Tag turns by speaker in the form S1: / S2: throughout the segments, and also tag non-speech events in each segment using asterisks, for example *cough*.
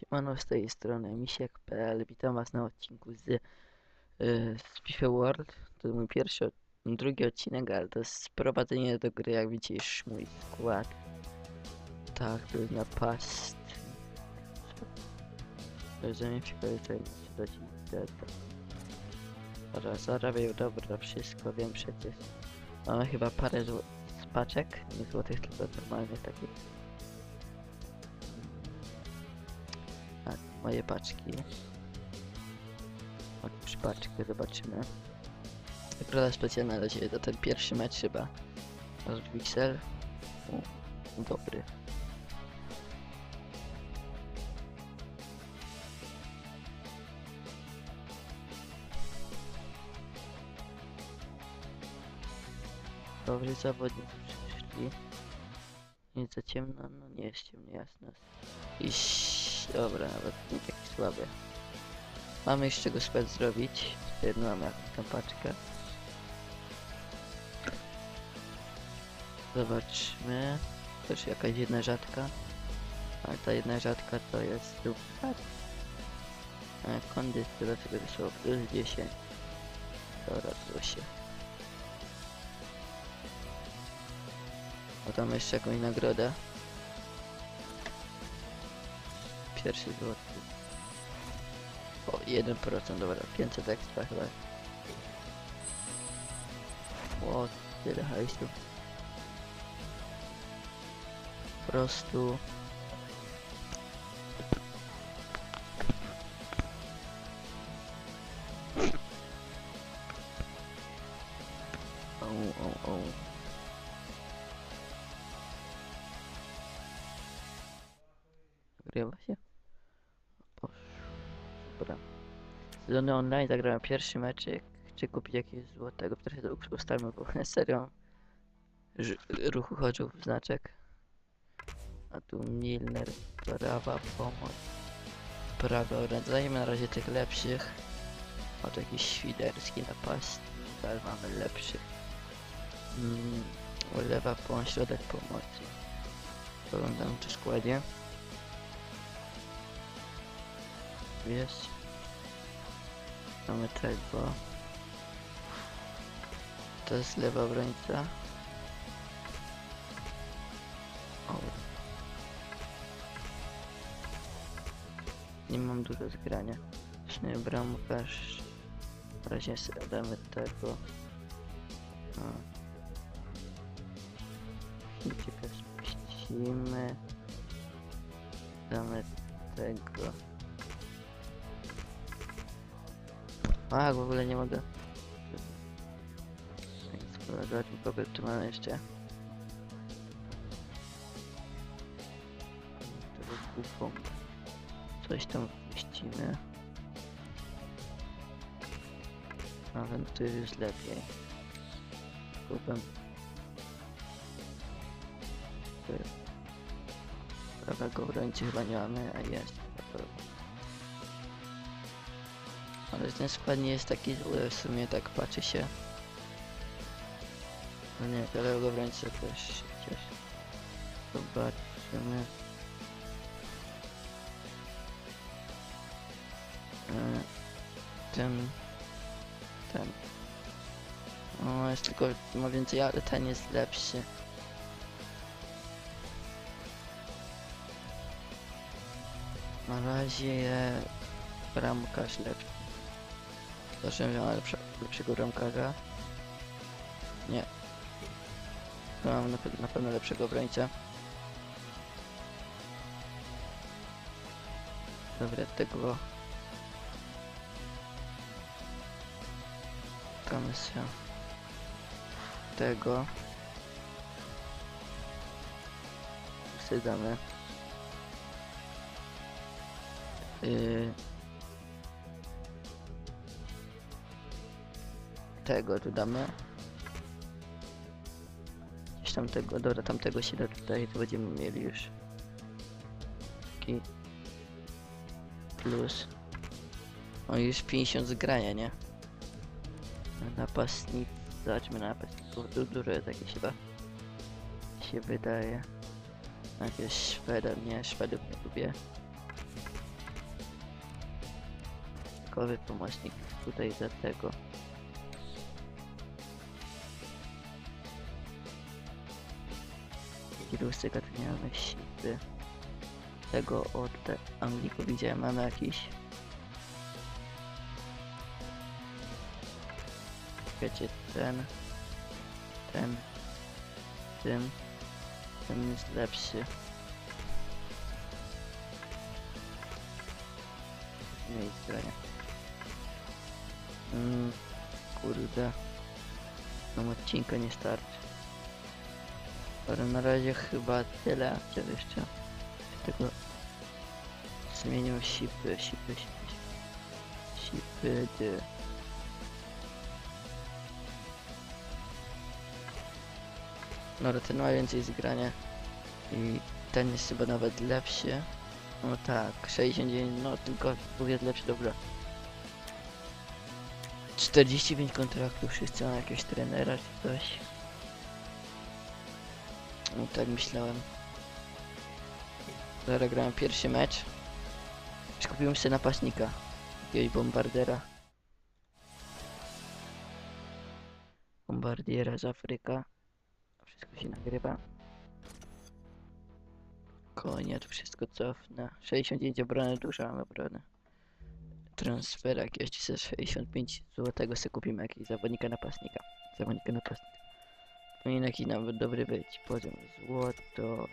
S1: Siemano z tej strony misiek.pl Witam was na odcinku z, y, z FIFA World. To mój pierwszy, drugi odcinek, ale to jest sprowadzenie do gry, jak widzisz mój skład. Tak, to jest napast. Rozumiem, ciekawe co jest dodać Dobra, zarabiał dobra, wszystko wiem przecież. Mamy chyba parę zł z paczek, nie złotych, tylko normalnie takich. Moje paczki. Otwórz paczkę, zobaczymy. Wygląda specjalna na razie to ten pierwszy mecz chyba. Aż Pixel. U, Dobry. Dobrzy zawodnicy przyszli. Nie za ciemno? No nie jest ciemno, jasno. Iś, dobra, nawet nie taki słaby. Mamy jeszcze go spec zrobić. Jedną mam jakąś tam paczkę. Zobaczmy. Też jakaś jedna rzadka. Ale ta jedna rzadka to jest super. E, Kondycja do tego wysłał plus 10. Dobra, to się. A tam jeszcze jakąś nagrodę. Pierwszy złoty. O, 1%, dobra, 500 ekstra chyba. O, tyle hajsu. Po prostu... Nagrywa się? Dobra. Sezony online zagrałem pierwszy meczyk. Chcę kupić jakiegoś złotego. Trochę to ustalmy, bo *laughs* serio ruchu chodził znaczek. A tu Milner, prawa pomoc. Prawa. Zajmę na razie tych lepszych. Oto jakiś świderski napastnik, ale mamy lepszych. Mm, lewa pomoc, środek pomocy. Oglądam czy składzie. Jest. Mamy tego. To jest lewa obrońca. O. Nie mam dużo zgrania. Właśnie bramkarz. Na razie damy tego. Chińczyka spuścimy. Damy tego. A, w ogóle nie mogę. Tak, Zobaczmy kogo tu mamy jeszcze. Tego kupą. Coś tam wpuścimy. A ten tu jest lepiej. Kupę. Prawego obrońcy chyba nie mamy, a jest. Ale ten skład nie jest taki zły, w sumie tak patrzy się. No nie, lewego obrońcę też się cieszę. Zobaczymy. E, Ten... Ten... O, jest tylko... ma więcej, ale ten jest lepszy. Na razie bramkarz lepszy. Że ma lepsze, lepszego bramkarza. Nie. To mam na, na pewno lepszego obrońcę. Dobra, tego... Komisja. Tego. Wsadzamy. Yy, tego tu damy. Gdzieś tam tego, dobra, tamtego się da tutaj, to będziemy mieli już. Taki plus. O, już 50 zgrania, nie? Napastnik, zobaczmy na napastników, du dużo jest jakieś chyba. Się wydaje. Jakiegoś Szweda, nie, Szwedów nie lubię. dodatkowy pomocnik tutaj za tego. Wirusy, mamy sipy. Tego od te Angliku widziałem, mamy jakiś. Wiecie, ten, ten, tym, ten jest lepszy. Nie jest grania. Kurde. Nam odcinka nie starczy. Ale na razie chyba tyle. Chciał jeszcze tego zmienił sipy, sipy, sipy, sipy, dy. No ale ten ma więcej zgrania i ten jest chyba nawet lepszy. No tak, 69, no tylko był jest lepszy, dobra. 45 kontraktów, wszyscy mają jakiegoś trenera czy coś. No tak myślałem. Zaraz grałem pierwszy mecz. Już kupiłem sobie napastnika. Jakiegoś bombardera. Bombardiera z Afryka. Wszystko się nagrywa. Konia, to wszystko cofnę. 69 obrony, duża mam obrony. Transfer za 65 złotego sobie kupimy jakiegoś zawodnika napastnika. Zawodnika napastnika. Powinien jakiś nawet dobry być. Poziom złoto.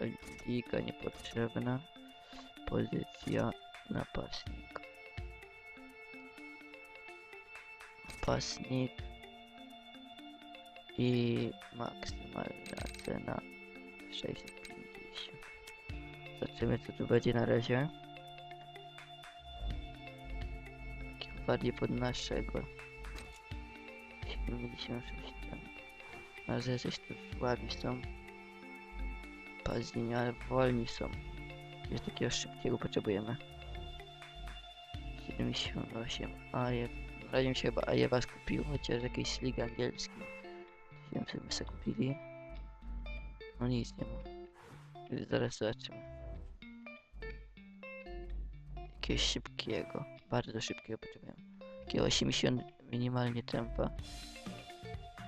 S1: e, Liga niepotrzebna. Pozycja napastnik. Napastnik. I maksymalna cena 650. Zobaczymy co tu będzie na razie. Bardziej pod naszego. 76 tam. Razie coś tu słabi są. Pazdini, ale wolni są. Jest takiego szybkiego potrzebujemy. 78 Ajew. Na razie mi się chyba Ajewa skupił, chociaż jakiejś ligi angielskiej. Nie wiem, sobie kupili. No nic nie ma. Zaraz zobaczymy. Jakiegoś szybkiego. Bardzo szybkiego potrzebujemy. Takiego 80 minimalnie tempa.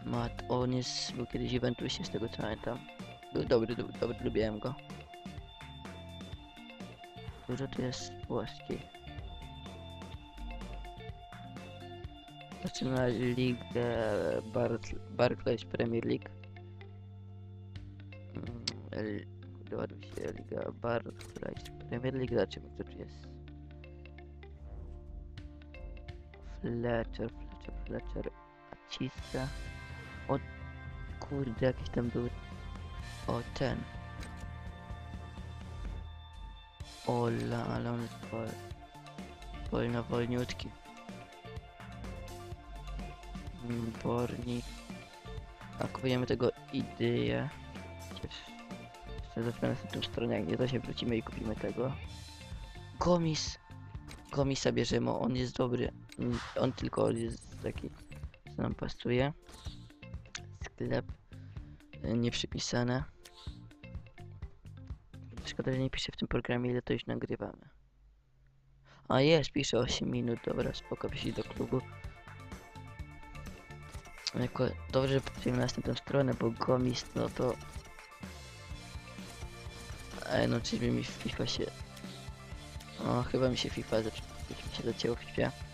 S1: Ma, on jest, był kiedyś Juventusie z tego co pamiętam. Był dobry, dobry, dobry lubiłem go. Dużo tu jest włoskiej. Zaczyna ligę Bart Barclays Premier League. Mm, ładuj się Liga Barclays Premier League. Zobaczymy kto tu jest. Fletcher, Fletcher, Fletcher. Acista. O kurde, jakiś tam był. O ten. Ola, ale on jest wol... wolno, wolniutki. Borni. A kupujemy tego ideę. Jeszcze zaczynamy na tą stronę, jak nie to się wrócimy i kupimy tego. Gomis! Gomisa bierzemy, on jest dobry. On tylko jest taki, co nam pasuje. Sklep. y, Nie przypisane. Szkoda, że nie pisze w tym programie, ile to już nagrywamy. A jest, pisze 8 minut, dobra, spoko, przyjść do klubu. Jako, dobrze, że pójdziemy na następną stronę, bo Gomis, no to... Ej, no czyżby mi FIFA się... O, chyba mi się FIFA zaczęło, mi się zacięło w FIFA.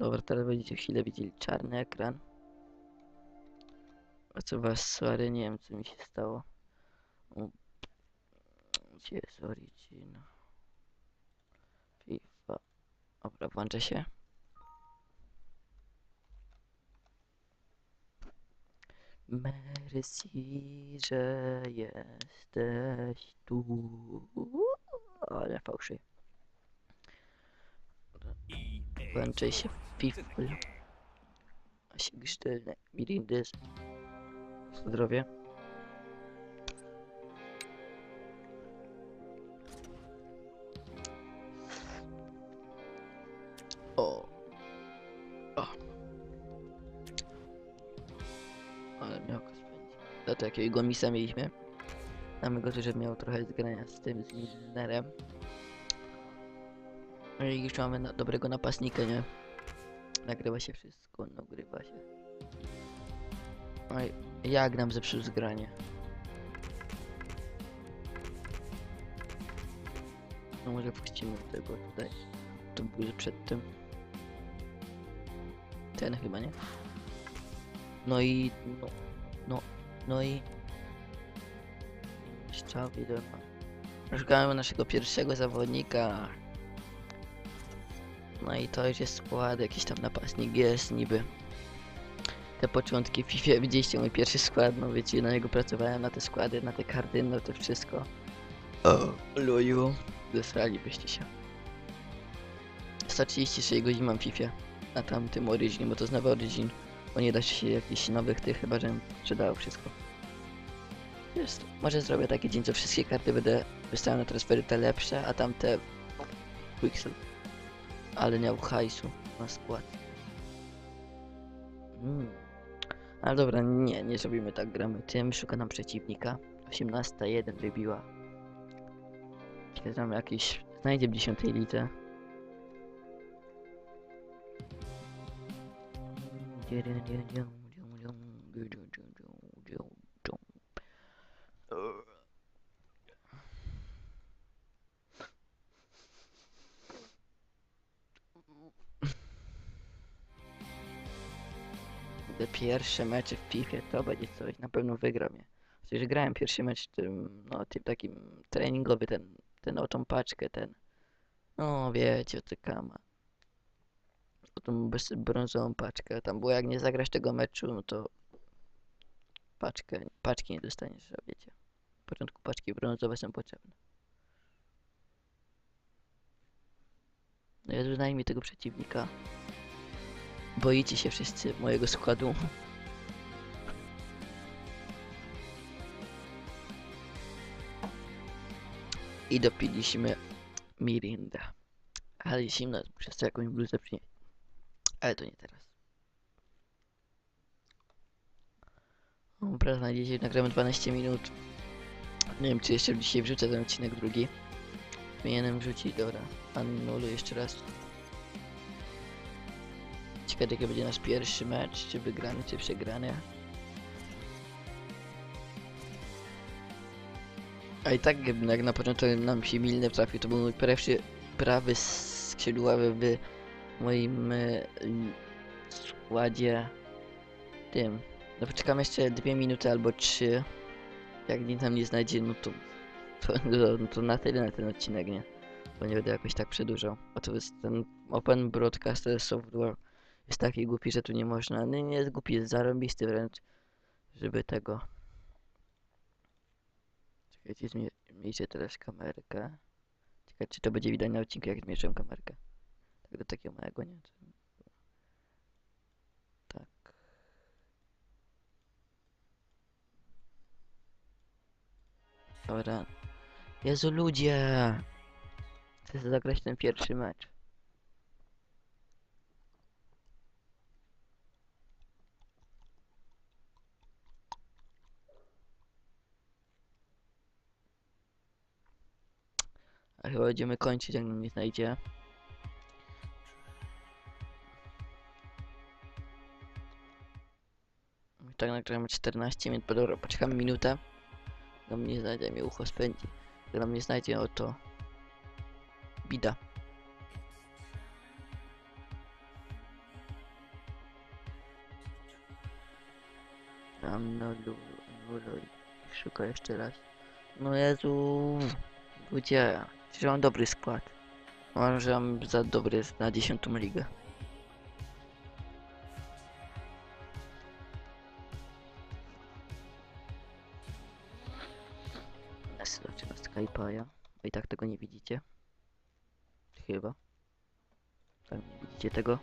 S1: Dobra, teraz będziecie chwilę widzieli czarny ekran. A co was, sorry, nie wiem co mi się stało. Gdzie jest Origin? FIFA. Dobra, włączę się. Merci, że jesteś tu. Ale fałszywie. Włączaj się w FIFA. A się grztelne. Mirindys. Zdrowie. O. O. Ale miał spędzić. za to jakiego misa mieliśmy. Mamy go żeby miał trochę zgrania z tym, z Milnerem. No i już mamy na, dobrego napastnika, nie? Nagrywa się wszystko, nagrywa się. Oj, jak nam zepsuł zgranie? No może wpuścimy tego tutaj. To był przed tym. Ten chyba, nie? No i... No, no, no i... Strzał widok. Szukamy naszego pierwszego zawodnika. No i to już jest skład, jakiś tam napastnik jest niby. Te początki FIFA, widzieliście mój pierwszy skład, no wiecie, na niego pracowałem, na te składy, na te karty, no to wszystko. Luju, zesralibyście się. 136 godzin mam w FIFA, na tamtym Origin, bo to jest nowy Origin, bo nie da się jakichś nowych tych, chyba że sprzedało wszystko. Jest, może zrobię taki dzień, co wszystkie karty będę wystawiał na transfery te lepsze, a tamte Pixel. Ale miał hajsu na skład. Mm. Ale dobra, nie, nie zrobimy tak, gramy tym, szuka nam przeciwnika. 18-1 wybiła. Kiedy tam jakiś, znajdzie w 10 lidze. Te pierwsze mecze w FIFA to będzie coś, na pewno wygram je. Chociaż grałem pierwszy mecz tym, no tym takim treningowy, ten, ten o tą paczkę, ten. No wiecie, o tykama. O tą brązową paczkę. Tam było jak nie zagrasz tego meczu, no to paczkę, paczki nie dostaniesz, wiecie. W początku paczki brązowe są potrzebne. No ja znaj mi tego przeciwnika. Boicie się wszyscy mojego składu. I dopiliśmy Mirinda. Ale zimno, muszę sobie jakąś bluzę przynieść. Ale to nie teraz. Dobra, na dzisiaj nagramy 12 minut. Nie wiem, czy jeszcze dzisiaj wrzucę ten odcinek drugi. Powinienem wrzucić, dobra. Anuluję jeszcze raz. Ciekawe jaki będzie nasz pierwszy mecz, czy wygrany, czy przegrany. A i tak jak na początku nam się Milner trafił, to był mój pierwszy prawy skrzydłowy w moim l- składzie tym. No poczekam jeszcze dwie minuty albo trzy. Jak nic tam nie znajdzie, no to, to, *laughs* to na tyle na ten odcinek, nie? Bo nie będę jakoś tak przedłużał. A to jest ten Open Broadcaster Software jest taki głupi, że tu nie można. No nie jest głupi, jest zarąbisty wręcz, żeby tego. Czekajcie, miejcie teraz kamerkę. Ciekawe, czy to będzie widać na odcinku, jak zmieszczę kamerkę. Tak do takiego małego, nie? Tak. Dobra. Jezu, ludzie! Chcę zagrać ten pierwszy mecz. A chyba będziemy kończyć, jak nam nie znajdzie. Tak nagramy 14 minut, dobra, poczekamy minutę. Jak nam nie znajdzie, mnie ucho spędzi. Jak nam nie znajdzie, oto... Bida. Anulu, anuluj. Szukaj jeszcze raz. No Jezu. Ludzie, mam dobry skład. Uważam, że za dobry na 10 ligę. Widzicie tego.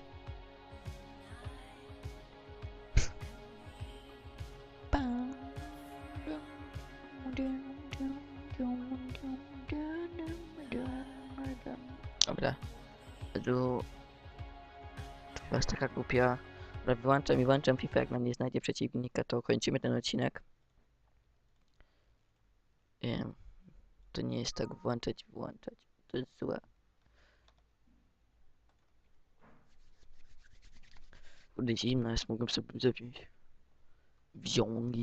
S1: Dobra. Tu... To jest taka głupia... Dobra, wyłączam i włączam FIFA, jak nam nie znajdzie przeciwnika, to kończymy ten odcinek. Wiem. To nie jest tak włączać, włączać. To jest złe. Kurde, zimno jest, mogłem sobie wziąć. Wziąć.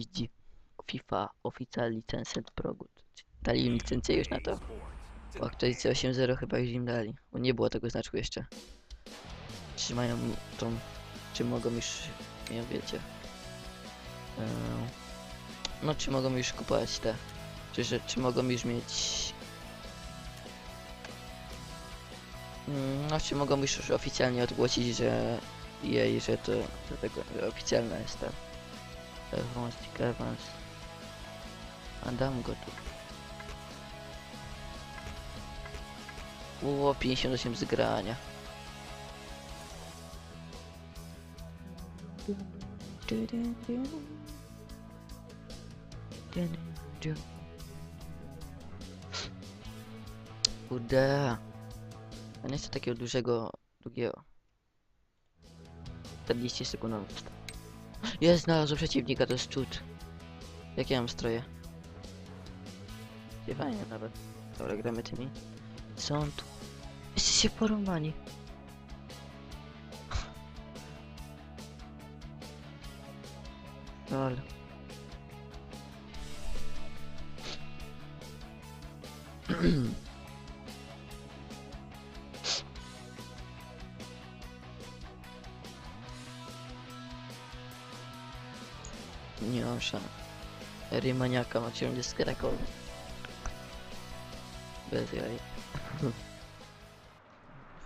S1: FIFA, Official Licensed Product. Dali licencję już na to. O, aktualizacja 8.0 chyba już im dali, bo nie było tego znaczku jeszcze. Czy mają tą, czy mogą już, nie wiecie. Eee, no, czy mogą już kupować te, czy, że, czy mogą już mieć... Mm, No, czy mogą już oficjalnie ogłosić, że jej, że to, to tego, że oficjalna jest ta Evans, Evans. A dam go tu. Było 58 zgrania. Kurde. A nie chcę takiego dużego, długiego. 40 sekund. Jest, znalazłem przeciwnika, to jest cud. Jakie mam stroje? Nie fajnie nawet. Dobra, gramy tymi. Co on tu? Jesteście porąbani. Lol. Rymaniaka ma ciągle z Krakowa. Bez jaj. *laughs*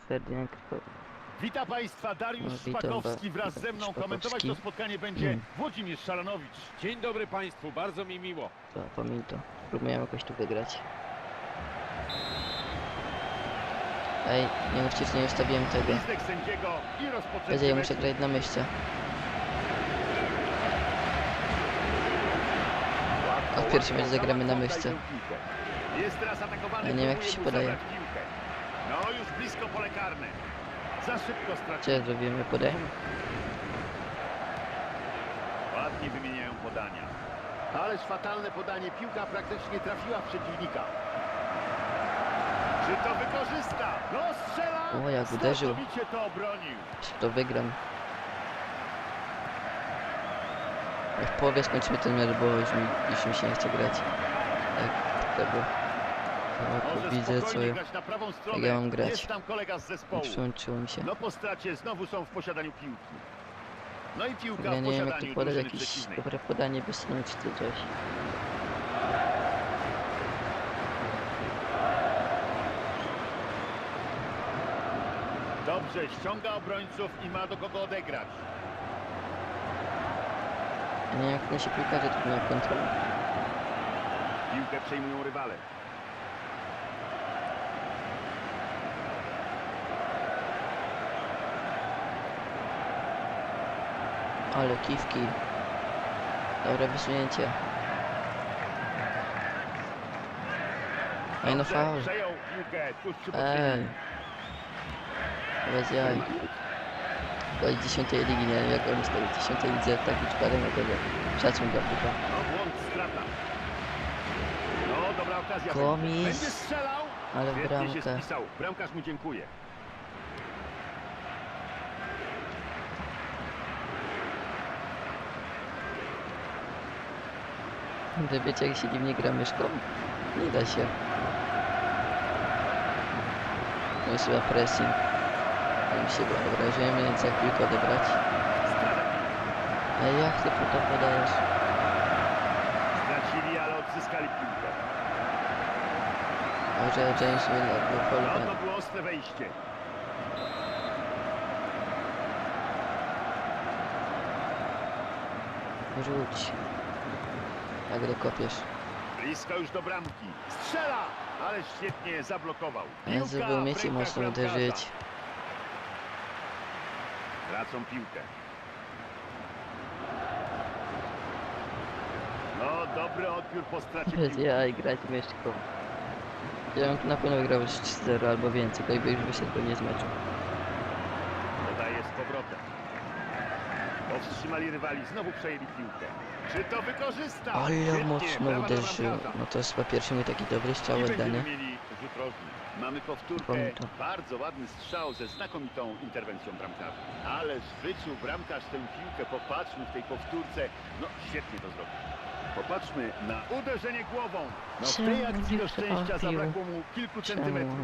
S1: Ferdynand Krakow.
S2: Witam Państwa, Dariusz
S1: No, witam
S2: Szpakowski wraz ze mną.
S1: Szpakowski.
S2: Komentować to spotkanie będzie
S1: Mm.
S2: Włodzimierz Szaranowicz.
S3: Dzień dobry Państwu, bardzo mi miło.
S1: To pamiętam. Próbujemy jakoś tu wygrać. Ej, nie nie ustawiłem tego. Ja muszę grać na myszce.
S2: Łatwo,
S1: meczu zagramy na myszce. Ja nie wiem, jak
S2: próbuje
S1: się podaje.
S2: No już blisko pole karne. Za szybko
S1: podaję.
S2: Ładnie wymieniają podania. Ależ fatalne podanie. Piłka praktycznie trafiła w przeciwnika. Czy to wykorzysta? No strzela!
S1: O, jak uderzył.
S2: To obronił.
S1: Jeśli to wygram. Ja w połowie skończymy ten mecz, bo już mi, już mi się nie chce grać. Tak, tego. O,
S2: Może
S1: widzę co ja...
S2: stronę.
S1: ja mam grać?
S2: Jest tam kolega z zespołu.
S1: Przyłączyło mi się.
S2: No po stracie znowu są w posiadaniu piłki. No i piłka
S1: Ja nie wiem jak tu podać jakieś dobre podanie bez snu czy to coś.
S2: Dobrze, ściąga obrońców i ma do kogo odegrać.
S1: Nie jak nasi piłkarze tu mają kontrolę.
S2: Piłkę przejmują rywale.
S1: Ale kiwki. Dobre wysunięcie. Ej no faul. Ej. Bez jaj. To z 10 ligi, nie wiem jak on stoi w 10 lidze, taki przypadek na tego. Szacun dla Kuba.
S2: No błąd, strata. No, dobra okazja.
S1: Komis. Ale w bramkę.
S2: Bramkarz mu dziękuję.
S1: Wy wiecie jak się dziwnie gra myszką? Nie da się. To jest chyba pressing. Mi się wyobraziłem, więc jak piłkę odebrać. Ej, jak ty po to podajesz?
S2: Stracili, ale odzyskali piłkę.
S1: Może James Miller był
S2: No
S1: polowany.
S2: to było ostre wejście.
S1: Rzuć. Jak dokopiesz.
S2: Blisko już do bramki. Strzela! Ale świetnie zablokował.
S1: Jezu,
S2: w
S1: umiecie
S2: rękach
S1: mocno uderzyć.
S2: Tracą piłkę. No, dobry odbiór po stracie
S1: Bez
S2: piłki.
S1: jaj grać myszką. Ja bym na pewno wygrał już 3-0 albo więcej, to by już wyszedł pewnie z meczu.
S2: Podaje z powrotem. Powstrzymali rywali, znowu przejęli piłkę. Czy to wykorzysta?
S1: Ale
S2: Świetnie,
S1: mocno
S2: brawa dla
S1: uderzył.
S2: bramkarza.
S1: No to jest chyba pierwszy mój taki dobry strzał
S2: I
S1: oddany.
S2: mieli rzut rożny. Mamy powtórkę. Bardzo ładny strzał ze znakomitą interwencją bramkarza. Ależ wyczuł bramkarz tę piłkę. Popatrzmy w tej powtórce. No świetnie to zrobił. Popatrzmy na uderzenie głową. No w tej akcji
S1: nie
S2: do szczęścia zabrakło mu kilku centymetrów.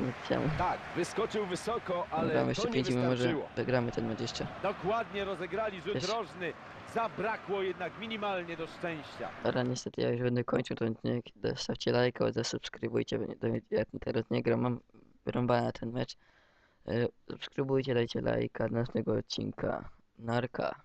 S3: Tak, wyskoczył wysoko, ale
S1: Gramy
S3: to
S1: jeszcze
S3: nie
S1: 5 minut, może
S3: wystarczyło.
S1: wygramy ten mecz jeszcze.
S3: Dokładnie rozegrali rzut
S1: Wiesz-
S3: rożny. Zabrakło jednak minimalnie do szczęścia.
S1: Dobra, niestety ja już będę kończył, to nie, zostawcie lajka, zasubskrybujcie, bo nie- to ja teraz nie gram, mam wyrąbane ten mecz. E, Subskrybujcie, dajcie lajka do następnego odcinka. Narka.